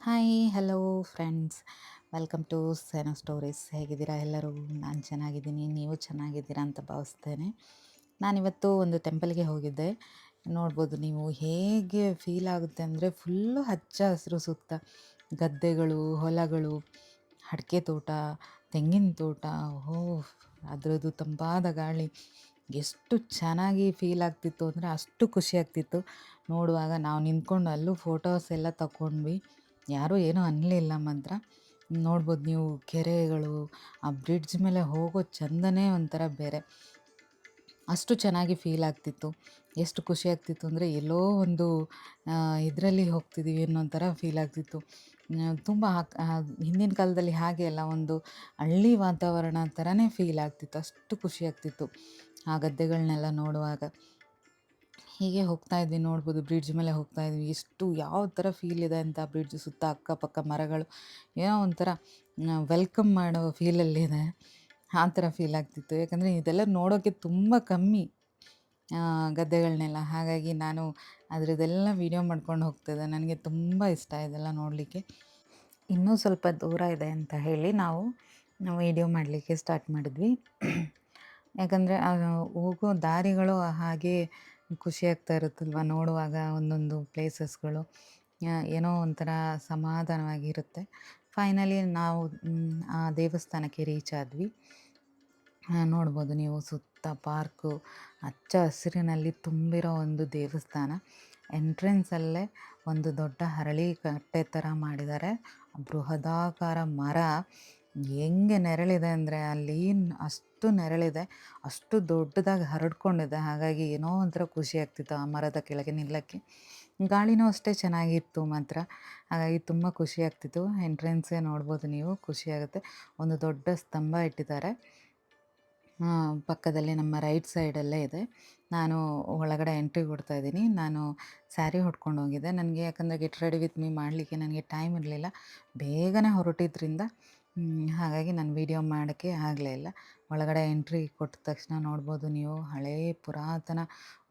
Hi hello friends welcome to ಸೆನೋ stories ಹೇಗಿದ್ದೀರಾ ಎಲ್ಲರೂ? ನಾನು ಚೆನ್ನಾಗಿದ್ದೀನಿ. ನೀವು ಚೆನ್ನಾಗಿದ್ದೀರಾ ಅಂತ ಭಾವಿಸ್ತೇನೆ. ನಾನಿವತ್ತು ಒಂದು ಟೆಂಪಲ್ಗೆ ಹೋಗಿದ್ದೆ. ನೋಡ್ಬೋದು ನೀವು ಹೇಗೆ ಫೀಲ್ ಆಗುತ್ತೆ ಅಂದರೆ ಫುಲ್ಲು ಹಚ್ಚ ಹಸಿರು ಸುತ್ತ. ಗದ್ದೆಗಳು, ಹೊಲಗಳು, ಅಡಿಕೆ ತೋಟ, ತೆಂಗಿನ ತೋಟ. ಓ ಅದರದ್ದು ತಂಪಾದ ಗಾಳಿ. ಎಷ್ಟು ಚೆನ್ನಾಗಿ ಫೀಲ್ ಆಗ್ತಿತ್ತು ಅಂದರೆ ಅಷ್ಟು ಖುಷಿ ಆಗ್ತಿತ್ತು. ನೋಡುವಾಗ ನಾವು ನಿಂತ್ಕೊಂಡು ಅಲ್ಲೂ ಫೋಟೋಸ್ ಎಲ್ಲ ತಗೊಂಡ್ವಿ ಯಾರೂ ಏನೂ ಅನ್ನಲಿಲ್ಲ ಮಾತ್ರ. ನೋಡ್ಬೋದು ನೀವು ಕೆರೆಗಳು, ಆ ಬ್ರಿಡ್ಜ್ ಮೇಲೆ ಹೋಗೋ ಚಂದನೇ ಒಂಥರ ಬೇರೆ. ಅಷ್ಟು ಚೆನ್ನಾಗಿ ಫೀಲ್ ಆಗ್ತಿತ್ತು. ಎಷ್ಟು ಖುಷಿ ಆಗ್ತಿತ್ತು ಅಂದರೆ ಎಲ್ಲೋ ಒಂದು ಇದರಲ್ಲಿ ಹೋಗ್ತಿದ್ದೀವಿ ಅನ್ನೋ ಥರ ಫೀಲ್ ಆಗ್ತಿತ್ತು. ತುಂಬ ಹಿಂದಿನ ಕಾಲದಲ್ಲಿ ಹಾಗೆ ಅಲ್ಲ, ಒಂದು ಹಳ್ಳಿ ವಾತಾವರಣ ಥರನೇ ಫೀಲ್ ಆಗ್ತಿತ್ತು. ಅಷ್ಟು ಖುಷಿ ಆಗ್ತಿತ್ತು ಆ ಗದ್ದೆಗಳನ್ನೆಲ್ಲ ನೋಡುವಾಗ. ಹೀಗೆ ಹೋಗ್ತಾ ಇದ್ದೀನಿ ನೋಡ್ಬೋದು, ಬ್ರಿಡ್ಜ್ ಮೇಲೆ ಹೋಗ್ತಾ ಇದ್ದೀನಿ ಎಷ್ಟು, ಯಾವ ಥರ ಫೀಲ್ ಇದೆ ಅಂತ ಬ್ರಿಡ್ಜ್ ಸುತ್ತ ಅಕ್ಕಪಕ್ಕ ಮರಗಳು. ಏನೋ ಒಂಥರ ವೆಲ್ಕಮ್ ಮಾಡೋ ಫೀಲಲ್ಲಿದೆ ಆ ಥರ ಫೀಲ್ ಆಗ್ತಿತ್ತು. ಯಾಕಂದರೆ ಇದೆಲ್ಲ ನೋಡೋಕ್ಕೆ ತುಂಬ ಕಮ್ಮಿ ಗದ್ದೆಗಳನ್ನೆಲ್ಲ ಹಾಗಾಗಿ ನಾನು ಅದರದ್ದೆಲ್ಲ ವೀಡಿಯೋ ಮಾಡ್ಕೊಂಡು ಹೋಗ್ತಿದ್ದೆ ನನಗೆ ತುಂಬ ಇಷ್ಟ ಇದೆಲ್ಲ ನೋಡಲಿಕ್ಕೆ. ಇನ್ನೂ ಸ್ವಲ್ಪ ದೂರ ಇದೆ ಅಂತ ಹೇಳಿ ನಾವು ವೀಡಿಯೋ ಮಾಡಲಿಕ್ಕೆ ಸ್ಟಾರ್ಟ್ ಮಾಡಿದ್ವಿ. ಯಾಕಂದರೆ ಹೋಗೋ ದಾರಿಗಳು ಹಾಗೆ ಖುಷಿ ಆಗ್ತಾ ಇರುತ್ತಲ್ವ ನೋಡುವಾಗ ಒಂದೊಂದು ಪ್ಲೇಸಸ್ಗಳು. ಏನೋ ಒಂಥರ ಸಮಾಧಾನವಾಗಿರುತ್ತೆ. ಫೈನಲಿ ನಾವು, ಆ, ದೇವಸ್ಥಾನಕ್ಕೆ ರೀಚ್ ಆದ್ವಿ. ನೋಡ್ಬೋದು ನೀವು ಸುತ್ತ ಪಾರ್ಕು ಹಚ್ಚ ಹಸಿರಿನಲ್ಲಿ ತುಂಬಿರೋ ಒಂದು ದೇವಸ್ಥಾನ. ಎಂಟ್ರೆನ್ಸಲ್ಲೇ ಒಂದು ದೊಡ್ಡ ಹರಳಿ ಕಟ್ಟೆ ಥರ ಮಾಡಿದ್ದಾರೆ. ಬೃಹದಾಕಾರ ಮರ. ಹೆಂಗೆ ನೆರಳಿದೆ ಅಂದರೆ ಅಲ್ಲಿ ಅಷ್ಟು ನೆರಳಿದೆ, ಅಷ್ಟು ದೊಡ್ಡದಾಗಿ ಹರಡ್ಕೊಂಡಿದೆ. ಹಾಗಾಗಿ ಏನೋ ಒಂಥರ ಖುಷಿ ಆಗ್ತಿತ್ತು ಆ ಮರದ ಕೆಳಗೆ ನಿಲ್ಲಕ್ಕೆ. ಗಾಳಿನೂ ಅಷ್ಟೇ ಚೆನ್ನಾಗಿತ್ತು ಮಾತ್ರ. ಹಾಗಾಗಿ ತುಂಬ ಖುಷಿ ಆಗ್ತಿತ್ತು. ಎಂಟ್ರೆನ್ಸೇ ನೋಡ್ಬೋದು ನೀವು ಖುಷಿಯಾಗುತ್ತೆ ಒಂದು ದೊಡ್ಡ ಸ್ತಂಭ ಇಟ್ಟಿದ್ದಾರೆ. ಪಕ್ಕದಲ್ಲಿ ನಮ್ಮ ರೈಟ್ ಸೈಡಲ್ಲೇ ಇದೆ. ನಾನು ಒಳಗಡೆ ಎಂಟ್ರಿ ಕೊಡ್ತಾ ಇದ್ದೀನಿ. ನಾನು ಸ್ಯಾರಿ ಹೊಡ್ಕೊಂಡು ಹೋಗಿದ್ದೆ. ನನಗೆ ಯಾಕಂದರೆ ಗೆಟ್ ರೆಡಿ ವಿತ್ ಮೀ ಮಾಡಲಿಕ್ಕೆ ನನಗೆ ಟೈಮ್ ಇರಲಿಲ್ಲ. ಬೇಗನೆ ಹೊರಟಿದ್ರಿಂದ ಹಾಗಾಗಿ ನಾನು ವೀಡಿಯೋ ಮಾಡೋಕ್ಕೆ ಆಗಲೇ ಇಲ್ಲ. ಒಳಗಡೆ ಎಂಟ್ರಿ ಕೊಟ್ಟ ತಕ್ಷಣ ನೋಡ್ಬೋದು ನೀವು, ಹಳೇ ಪುರಾತನ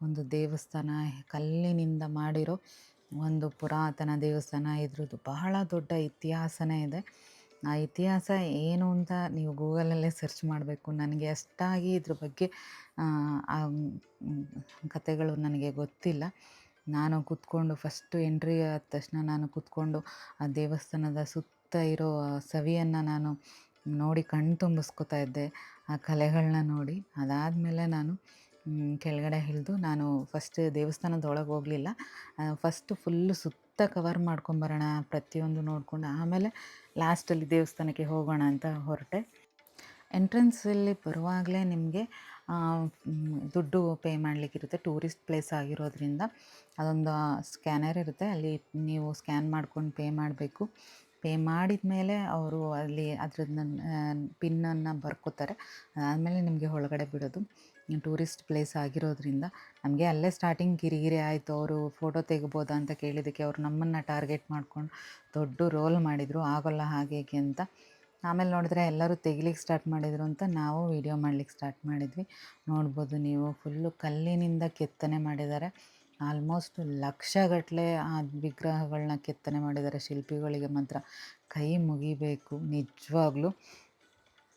ಒಂದು ದೇವಸ್ಥಾನ, ಕಲ್ಲಿನಿಂದ ಮಾಡಿರೋ ಒಂದು ಪುರಾತನ ದೇವಸ್ಥಾನ. ಇದ್ರದ್ದು ಬಹಳ ದೊಡ್ಡ ಇತಿಹಾಸನೇ ಇದೆ. ಆ ಇತಿಹಾಸ ಏನು ಅಂತ ನೀವು ಗೂಗಲಲ್ಲೇ ಸರ್ಚ್ ಮಾಡಬೇಕು. ನನಗೆ ಅಷ್ಟಾಗಿ ಇದ್ರ ಬಗ್ಗೆ, ಆ ಕಥೆಗಳು ನನಗೆ ಗೊತ್ತಿಲ್ಲ. ನಾನು ಕೂತ್ಕೊಂಡು ಫಸ್ಟು ಎಂಟ್ರಿ ಆದ ತಕ್ಷಣ ನಾನು ಕೂತ್ಕೊಂಡು ಆ ದೇವಸ್ಥಾನದ ಸುತ್ತ ಇರೋ ಸವಿಯನ್ನು ನಾನು ನೋಡಿ ಕಣ್ಣು ತುಂಬಿಸ್ಕೊತಾ ಇದ್ದೆ, ಆ ಕಲೆಗಳನ್ನ ನೋಡಿ. ಅದಾದಮೇಲೆ ನಾನು ಕೆಳಗಡೆ ಇಳಿದು ನಾನು ಫಸ್ಟ್ ದೇವಸ್ಥಾನದೊಳಗೆ ಹೋಗಲಿಲ್ಲ. ಫಸ್ಟು ಫುಲ್ಲು ಸುತ್ತ ಕವರ್ ಮಾಡ್ಕೊಂಬರೋಣ ಪ್ರತಿಯೊಂದು ನೋಡಿಕೊಂಡು, ಆಮೇಲೆ ಲಾಸ್ಟಲ್ಲಿ ದೇವಸ್ಥಾನಕ್ಕೆ ಹೋಗೋಣ ಅಂತ ಹೊರಟೆ. ಎಂಟ್ರೆನ್ಸಲ್ಲಿ ಬರುವಾಗಲೇ ನಿಮಗೆ ದುಡ್ಡು ಪೇ ಮಾಡಲಿಕ್ಕಿರುತ್ತೆ ಟೂರಿಸ್ಟ್ ಪ್ಲೇಸ್ ಆಗಿರೋದ್ರಿಂದ. ಅದೊಂದು ಸ್ಕ್ಯಾನರ್ ಇರುತ್ತೆ. ಅಲ್ಲಿ ನೀವು ಸ್ಕ್ಯಾನ್ ಮಾಡ್ಕೊಂಡು ಪೇ ಮಾಡಬೇಕು. ಪೇ ಮಾಡಿದ ಮೇಲೆ ಅವರು ಅಲ್ಲಿ ಅದ್ರದ್ದು ಪಿನ್ನನ್ನು ಬರ್ಕೋತಾರೆ. ಅದಾದಮೇಲೆ ನಿಮಗೆ ಒಳಗಡೆ ಬಿಡೋದು. ಟೂರಿಸ್ಟ್ ಪ್ಲೇಸ್ ಆಗಿರೋದ್ರಿಂದ ನಮಗೆ ಅಲ್ಲೇ ಸ್ಟಾರ್ಟಿಂಗ್ ಗಿರಿಗಿರಿ ಆಯಿತು. ಅವರು ಫೋಟೋ ತೆಗಿಬೋದಾ ಅಂತ ಕೇಳಿದ್ದಕ್ಕೆ ಅವರು ನಮ್ಮನ್ನು ಟಾರ್ಗೆಟ್ ಮಾಡ್ಕೊಂಡು ದೊಡ್ಡ ರೋಲ್ ಮಾಡಿದರು. ಆಗೋಲ್ಲ ಹೀಗೆ ಅಂತ. ಆಮೇಲೆ ನೋಡಿದ್ರೆ ಎಲ್ಲರೂ ತೆಗಿಲಿಕ್ಕೆ ಸ್ಟಾರ್ಟ್ ಮಾಡಿದರು ಅಂತ ನಾವು ವೀಡಿಯೋ ಮಾಡ್ಲಿಕ್ಕೆ ಸ್ಟಾರ್ಟ್ ಮಾಡಿದ್ವಿ. ನೋಡ್ಬೋದು ನೀವು ಫುಲ್ಲು ಕಲ್ಲಿನಿಂದ ಕೆತ್ತನೆ ಮಾಡಿದ್ದಾರೆ. ಆಲ್ಮೋಸ್ಟ್ ಲಕ್ಷಗಟ್ಟಲೆ ಆ ವಿಗ್ರಹಗಳನ್ನ ಕೆತ್ತನೆ ಮಾಡಿದ್ದಾರೆ ಶಿಲ್ಪಿಗಳಿಗೆ ಮಾತ್ರ. ಕೈ ಮುಗಿಬೇಕು, ನಿಜವಾಗ್ಲೂ.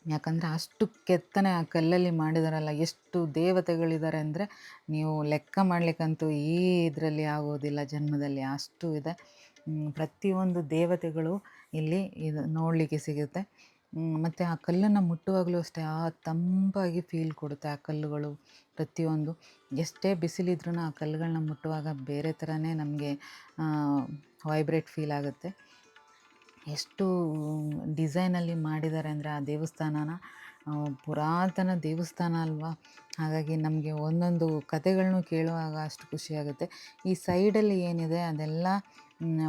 ಯಾಕಂದರೆ ಅಷ್ಟು ಕೆತ್ತನೆ ಆ ಕಲ್ಲಲ್ಲಿ ಮಾಡಿದಾರಲ್ಲ, ಎಷ್ಟು ದೇವತೆಗಳಿದ್ದಾರೆ ಅಂದರೆ ನೀವು ಲೆಕ್ಕ ಮಾಡಲಿಕ್ಕಂತೂ ಈ ಇದರಲ್ಲಿ ಆಗೋದಿಲ್ಲ, ಜನ್ಮದಲ್ಲಿ ಅಷ್ಟು ಇದೆ. ಪ್ರತಿಯೊಂದು ದೇವತೆಗಳು ಇಲ್ಲಿ ಇದು ನೋಡಲಿಕ್ಕೆ ಸಿಗುತ್ತೆ. ಮತ್ತು ಆ ಕಲ್ಲನ್ನು ಮುಟ್ಟುವಾಗಲೂ ಅಷ್ಟೇ ಆ ತಂಪಾಗಿ ಫೀಲ್ ಕೊಡುತ್ತೆ ಆ ಕಲ್ಲುಗಳು ಪ್ರತಿಯೊಂದು. ಎಷ್ಟೇ ಬಿಸಿಲಿದ್ರೂ ಆ ಕಲ್ಲುಗಳನ್ನ ಮುಟ್ಟುವಾಗ ಬೇರೆ ಥರನೇ ನಮಗೆ ವೈಬ್ರೇಟ್ ಫೀಲ್ ಆಗುತ್ತೆ. ಎಷ್ಟು ಡಿಸೈನಲ್ಲಿ ಮಾಡಿದ್ದಾರೆ ಅಂದರೆ ಆ ದೇವಸ್ಥಾನನ ಪುರಾತನ ದೇವಸ್ಥಾನ ಅಲ್ವಾ? ಹಾಗಾಗಿ ನಮಗೆ ಒಂದೊಂದು ಕಥೆಗಳನ್ನು ಕೇಳುವಾಗ ಅಷ್ಟು ಖುಷಿಯಾಗುತ್ತೆ ಈ ಸೈಡಲ್ಲಿ ಏನಿದೆ ಅದೆಲ್ಲ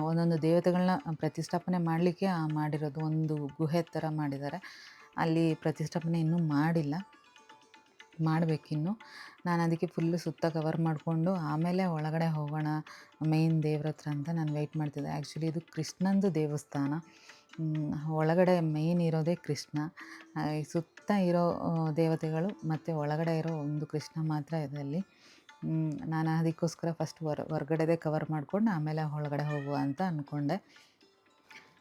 ಒಂದೊಂದು ದೇವತೆಗಳನ್ನ ಪ್ರತಿಷ್ಠಾಪನೆ ಮಾಡಲಿಕ್ಕೆ ಮಾಡಿರೋದು ಒಂದು ಗುಹೆ ಥರ ಮಾಡಿದ್ದಾರೆ. ಅಲ್ಲಿ ಪ್ರತಿಷ್ಠಾಪನೆ ಇನ್ನೂ ಮಾಡಿಲ್ಲ. ಮಾಡಬೇಕಿನ್ನು. ನಾನು ಅದಕ್ಕೆ ಫುಲ್ಲು ಸುತ್ತ ಕವರ್ ಮಾಡಿಕೊಂಡು ಆಮೇಲೆ ಒಳಗಡೆ ಹೋಗೋಣ ಮೇಯ್ನ್ ದೇವ್ರ ಹತ್ರ ಅಂತ ನಾನು ವೆಯ್ಟ್ ಮಾಡ್ತಿದ್ದೆ. ಆ್ಯಕ್ಚುಲಿ ಇದು ಕೃಷ್ಣಂದು ದೇವಸ್ಥಾನ. ಒಳಗಡೆ ಮೇಯ್ನ್ ಇರೋದೇ ಕೃಷ್ಣ. ಸುತ್ತ ಇರೋ ದೇವತೆಗಳು ಮತ್ತು ಒಳಗಡೆ ಇರೋ ಒಂದು ಕೃಷ್ಣ ಮಾತ್ರ ಇದೆ ಅಲ್ಲಿ. ನಾನು ಅದಕ್ಕೋಸ್ಕರ ಫಸ್ಟ್ ಹೊರ ಹೊರ್ಗಡೆದೇ ಕವರ್ ಮಾಡಿಕೊಂಡು ಆಮೇಲೆ ಒಳಗಡೆ ಹೋಗುವ ಅಂತ ಅಂದ್ಕೊಂಡೆ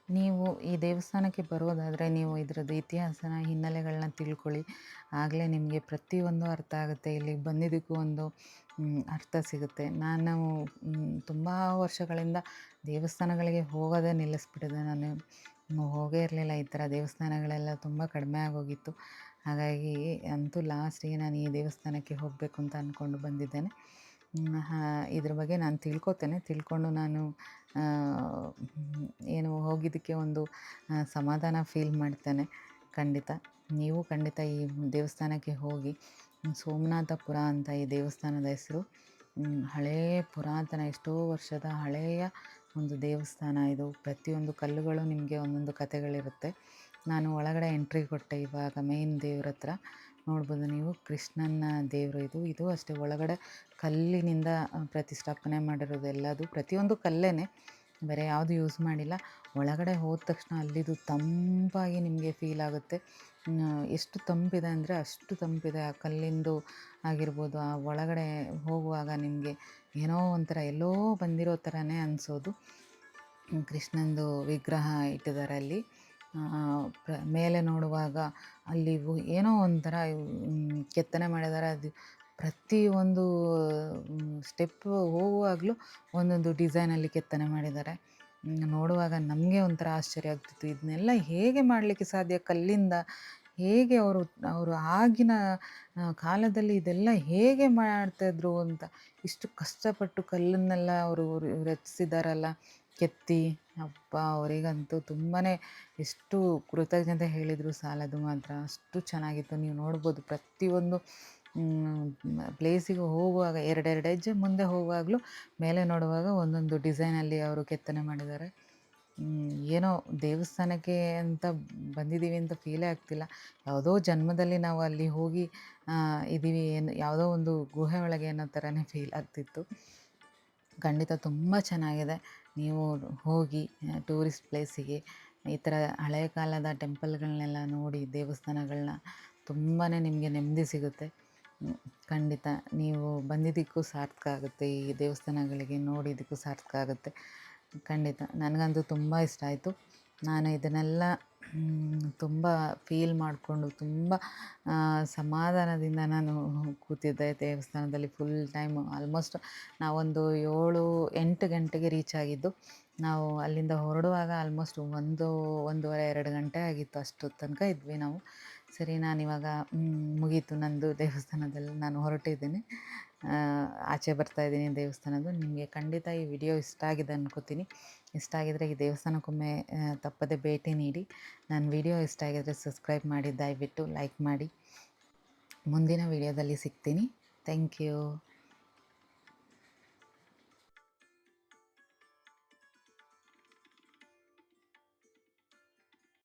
ನೀವು ಈ ದೇವಸ್ಥಾನಕ್ಕೆ ಬರೋದಾದರೆ ನೀವು ಇದರದ್ದು ಇತಿಹಾಸನ ಹಿನ್ನೆಲೆಗಳನ್ನ ತಿಳ್ಕೊಳ್ಳಿ. ಆಗಲೇ ನಿಮಗೆ ಪ್ರತಿಯೊಂದು ಅರ್ಥ ಆಗುತ್ತೆ. ಇಲ್ಲಿಗೆ ಬಂದಿದ್ದಕ್ಕೂ ಒಂದು ಅರ್ಥ ಸಿಗುತ್ತೆ. ನಾನು ತುಂಬ ವರ್ಷಗಳಿಂದ ದೇವಸ್ಥಾನಗಳಿಗೆ ಹೋಗೋದೇ ನಿಲ್ಲಿಸ್ಬಿಟ್ಟಿದೆ ನಾನು. ಹೋಗೇ ಇರಲಿಲ್ಲ ಈ ಥರ ದೇವಸ್ಥಾನಗಳೆಲ್ಲ ತುಂಬ ಕಡಿಮೆ ಆಗೋಗಿತ್ತು. ಹಾಗಾಗಿ ಅಂತೂ ಲಾಸ್ಟಿಗೆ ನಾನು ಈ ದೇವಸ್ಥಾನಕ್ಕೆ ಹೋಗಬೇಕು ಅಂತ ಅಂದ್ಕೊಂಡು ಬಂದಿದ್ದೇನೆ. ಇದ್ರ ಬಗ್ಗೆ ನಾನು ತಿಳ್ಕೊತೇನೆ. ತಿಳ್ಕೊಂಡು ನಾನು ಏನು ಹೋಗಿದ್ದಕ್ಕೆ ಒಂದು ಸಮಾಧಾನ ಫೀಲ್ ಮಾಡ್ತೇನೆ. ಖಂಡಿತ. ನೀವು ಖಂಡಿತ ಈ ದೇವಸ್ಥಾನಕ್ಕೆ ಹೋಗಿ, ಸೋಮನಾಥಪುರ ಅಂತ ಈ ದೇವಸ್ಥಾನದ ಹೆಸರು ಹಳೆಯ ಪುರಾತನ ಎಷ್ಟೋ ವರ್ಷದ ಹಳೆಯ ಒಂದು ದೇವಸ್ಥಾನ ಇದು. ಪ್ರತಿಯೊಂದು ಕಲ್ಲುಗಳು ನಿಮಗೆ ಒಂದೊಂದು ಕಥೆಗಳಿರುತ್ತೆ. ನಾನು ಒಳಗಡೆ ಎಂಟ್ರಿ ಕೊಟ್ಟೆ ಇವಾಗ ಮೇನ್ ದೇವ್ರ ಹತ್ರ. ನೋಡ್ಬೋದು ನೀವು ಕೃಷ್ಣನ ದೇವರು ಇದು. ಇದು ಅಷ್ಟೇ, ಒಳಗಡೆ ಕಲ್ಲಿನಿಂದ ಪ್ರತಿಷ್ಠಾಪನೆ ಮಾಡಿರೋದು ಎಲ್ಲದು. ಪ್ರತಿಯೊಂದು ಕಲ್ಲೇ ಬೇರೆ ಯಾವುದು ಯೂಸ್ ಮಾಡಿಲ್ಲ. ಒಳಗಡೆ ಹೋದ ತಕ್ಷಣ ಅಲ್ಲಿದು ತಂಪಾಗಿ ನಿಮಗೆ ಫೀಲ್ ಆಗುತ್ತೆ. ಎಷ್ಟು ತಂಪಿದೆ ಅಂದರೆ ಅಷ್ಟು ತಂಪಿದೆ. ಆ ಕಲ್ಲಿಂದು ಆಗಿರ್ಬೋದು, ಆ ಒಳಗಡೆ ಹೋಗುವಾಗ ನಿಮಗೆ ಏನೋ ಒಂಥರ, ಎಲ್ಲೋ ಬಂದಿರೋ ಥರನೇ ಅನಿಸೋದು. ಕೃಷ್ಣಂದು ವಿಗ್ರಹ ಇಟ್ಟಿದ್ದಾರೆ ಅಲ್ಲಿ. ಮೇಲೆ ನೋಡುವಾಗ ಅಲ್ಲಿ ಏನೋ ಒಂಥರ ಕೆತ್ತನೆ ಮಾಡಿದ್ದಾರೆ ಅದು ಒಂದು ಸ್ಟೆಪ್ ಹೋಗುವಾಗಲೂ ಒಂದೊಂದು ಡಿಸೈನಲ್ಲಿ ಕೆತ್ತನೆ ಮಾಡಿದ್ದಾರೆ ನೋಡುವಾಗ ನಮಗೆ ಒಂಥರ ಆಶ್ಚರ್ಯ ಆಗ್ತಿತ್ತು. ಇದನ್ನೆಲ್ಲ ಹೇಗೆ ಮಾಡಲಿಕ್ಕೆ ಸಾಧ್ಯ? ಕಲ್ಲಿಂದ ಹೇಗೆ ಅವರು ಅವರು ಆಗಿನ ಕಾಲದಲ್ಲಿ ಇದೆಲ್ಲ ಹೇಗೆ ಮಾಡ್ತಾಯಿದ್ರು ಅಂತ ಇಷ್ಟು ಕಷ್ಟಪಟ್ಟು ಕಲ್ಲನ್ನೆಲ್ಲ ಅವರು ರಚಿಸಿದಾರಲ್ಲ, ಕೆತ್ತಿ. ಅಪ್ಪ, ಅವರಿಗಂತೂ ತುಂಬಾ ಎಷ್ಟು ಕೃತಜ್ಞತೆ ಹೇಳಿದರು ಸಾಲದು ಮಾತ್ರ. ಅಷ್ಟು ಚೆನ್ನಾಗಿತ್ತು. ನೀವು ನೋಡ್ಬೋದು ಪ್ರತಿಯೊಂದು ಪ್ಲೇಸಿಗೆ ಹೋಗುವಾಗ, ಎರಡೆರಡು ಹೆಜ್ಜೆ ಮುಂದೆ ಹೋಗುವಾಗಲೂ ಮೇಲೆ ನೋಡುವಾಗ ಒಂದೊಂದು ಡಿಸೈನಲ್ಲಿ ಅವರು ಕೆತ್ತನೆ ಮಾಡಿದ್ದಾರೆ. ಏನೋ ದೇವಸ್ಥಾನಕ್ಕೆ ಅಂತ ಬಂದಿದ್ದೀವಿ ಅಂತ ಫೀಲೇ ಆಗ್ತಿಲ್ಲ. ಯಾವುದೋ ಜನ್ಮದಲ್ಲಿ ನಾವು ಅಲ್ಲಿ ಹೋಗಿ ಇದ್ದೀವಿ ಏನು, ಯಾವುದೋ ಒಂದು ಗುಹೆ ಒಳಗೆ ಅನ್ನೋ ಥರನೇ ಫೀಲ್ ಆಗ್ತಿತ್ತು. ಖಂಡಿತ ತುಂಬ ಚೆನ್ನಾಗಿದೆ. ನೀವು ಹೋಗಿ ಟೂರಿಸ್ಟ್ ಪ್ಲೇಸಿಗೆ ಈ ಥರ ಹಳೆಯ ಕಾಲದ ಟೆಂಪಲ್ಗಳನ್ನೆಲ್ಲ ನೋಡಿ ದೇವಸ್ಥಾನಗಳನ್ನ ತುಂಬಾ ನಿಮಗೆ ನೆಮ್ಮದಿ ಸಿಗುತ್ತೆ. ಖಂಡಿತ ನೀವು ಬಂದಿದ್ದಕ್ಕೂ ಸಾರ್ಥಕ ಆಗುತ್ತೆ, ಈ ದೇವಸ್ಥಾನಗಳಿಗೆ ನೋಡಿದ್ದಕ್ಕೂ ಸಾರ್ಥಕ ಆಗುತ್ತೆ. ಖಂಡಿತ, ನನಗಂತೂ ತುಂಬ ಇಷ್ಟ ಆಯಿತು. ನಾನು ಇದನ್ನೆಲ್ಲ ತುಂಬ ಫೀಲ್ ಮಾಡಿಕೊಂಡು, ತುಂಬ ಸಮಾಧಾನದಿಂದ ನಾನು ಕೂತಿದ್ದೆ ದೇವಸ್ಥಾನದಲ್ಲಿ ಫುಲ್ ಟೈಮ್ ಆಲ್ಮೋಸ್ಟ್ ನಾವೊಂದು ಏಳು, ಎಂಟು ಗಂಟೆಗೆ ರೀಚ್ ಆಗಿದ್ದು, ನಾವು ಅಲ್ಲಿಂದ ಹೊರಡುವಾಗ ಆಲ್ಮೋಸ್ಟ್ ಒಂದು, ಒಂದೂವರೆ, ಎರಡು ಗಂಟೆ ಆಗಿತ್ತು ಅಷ್ಟು ತನಕ ಇದ್ವಿ ನಾವು. ಸರಿ, ನಾನಿವಾಗ ಮುಗೀತು ನಂದು ದೇವಸ್ಥಾನದಲ್ಲಿ ನಾನು ಹೊರಟಿದ್ದೀನಿ. ಆಚೆ ಬರ್ತಾ ಇದ್ದೀನಿ ದೇವಸ್ಥಾನದ್ದು. ನಿಮಗೆ ಖಂಡಿತ ಈ ವಿಡಿಯೋ ಇಷ್ಟ ಆಗಿದೆ ಅನ್ಕೋತೀನಿ. ಇಷ್ಟ ಆಗಿದರೆ ಈ ದೇವಸ್ಥಾನಕ್ಕೊಮ್ಮೆ ತಪ್ಪದೆ ಭೇಟಿ ನೀಡಿ. ನನ್ನ ವಿಡಿಯೋ ಇಷ್ಟ ಆಗಿದರೆ ಸಬ್ಸ್ಕ್ರೈಬ್ ಮಾಡಿ, ದಯವಿಟ್ಟು ಲೈಕ್ ಮಾಡಿ. ಮುಂದಿನ ವಿಡಿಯೋದಲ್ಲಿ ಸಿಗ್ತೀನಿ. Thank you.